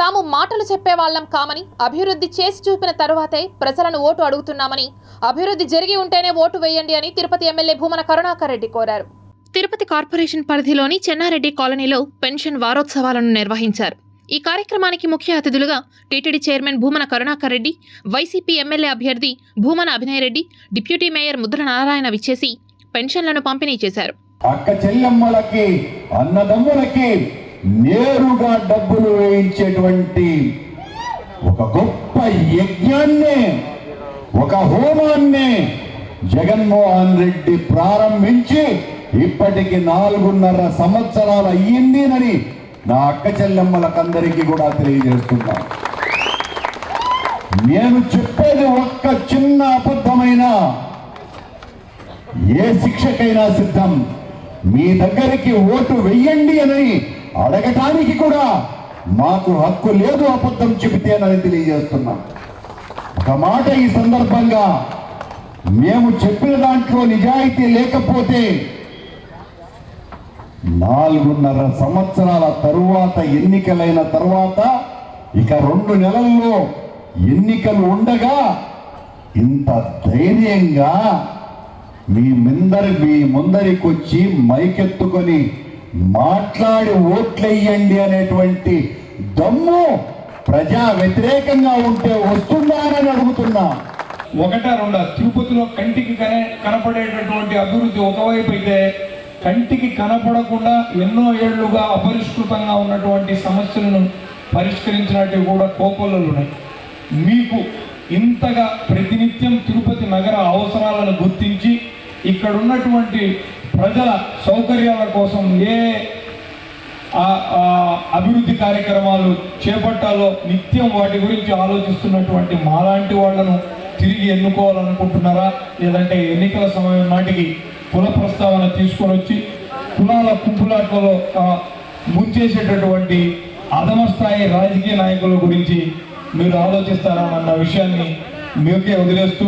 తాము మాటలు చెప్పే వాళ్ళం కామని అభివృద్ధి చేసి చూపిన తరువాతే ప్రజలను ఓటు అడుగుతున్నామని అభివృద్ధి జరిగి ఉంటేనే ఓటు వేయండి అని తిరుపతి ఎమ్మెల్యే భూమన కరుణాకర్ రెడ్డి కోరారు. తిరుపతి కార్పొరేషన్ పరిధిలోని చెన్నారెడ్డి కాలనీలో పెన్షన్ వారోత్సవాలను నిర్వహించారు. ఈ కార్యక్రమానికి ముఖ్య అతిథులుగా TTD chairman Bhumana Karunakar Reddy YCP MLA అభ్యర్థి భూమన అభినయ్ రెడ్డి డిప్యూటీ మేయర్ ముద్ర నారాయణ విచ్చేసి పెన్షన్లను పంపిణీ చేశారు. అక్క చెల్లెమ్మలకి అన్నదమ్ములకి నేరుగా డబ్బులు వేయించేటువంటి ఒక గొప్ప యజ్ఞాన్నే ఒక హోమాన్నే జగన్మోహన్ రెడ్డి ప్రారంభించి ఇప్పటికి నాలుగున్నర సంవత్సరాలు అయ్యిందినని నా అక్క చెల్లెమ్మలకందరికీ కూడా తెలియజేస్తున్నా. నేను చెప్పేది ఒక్క చిన్న అబద్ధమైన ఏ శిక్షకైనా సిద్ధం. మీ దగ్గరికి ఓటు వెయ్యండి అని అడగటానికి కూడా మాకు హక్కు లేదు అబద్ధం చెబితేనని తెలియజేస్తున్నా. ఒక మాట ఈ సందర్భంగా మేము చెప్పిన దాంట్లో నిజాయితీ లేకపోతే నాలుగున్నర సంవత్సరాల తరువాత ఎన్నికలైన తరువాత ఇక రెండు నెలల్లో ఎన్నికలు ఉండగా ఇంత ధైర్యంగా మీ ముందరి మీ ముందరికి వచ్చి మైకెత్తుకొని మాట్లాడి ఓట్లెయ్యండి అనేటువంటి దమ్ము ప్రజా వ్యతిరేకంగా ఉంటే వస్తున్నారని అడుగుతున్నా. ఒకట రెండు తిరుపతిలో కంటికి కనపడేటటువంటి అభివృద్ధి ఒకవైపు అయితే కంటికి కనపడకుండా ఎన్నో ఏళ్ళుగా అపరిష్కృతంగా ఉన్నటువంటి సమస్యలను పరిష్కరించినట్టు కూడా కోకొల్లలు ఉన్నాయి. మీకు ఇంతగా ప్రతినిత్యం తిరుపతి నగర అవసరాలను గుర్తించి ఇక్కడ ఉన్నటువంటి ప్రజల సౌకర్యాల కోసం ఏ ఆ- అభివృద్ధి కార్యక్రమాలు చేపట్టాలో నిత్యం వాటి గురించి ఆలోచిస్తున్నటువంటి మాలాంటి వాళ్ళను తిరిగి ఎన్నుకోవాలనుకుంటున్నారా? లేదంటే ఎన్నికల సమయం నాటికి కుల ప్రస్తావన తీసుకొని వచ్చి కులాల కుంపులాట్లలో ముంచేసేటటువంటి అధమ స్థాయి రాజకీయ నాయకుల గురించి మీరు ఆలోచిస్తారా? అన్న విషయాన్ని మీకే వదిలేస్తూ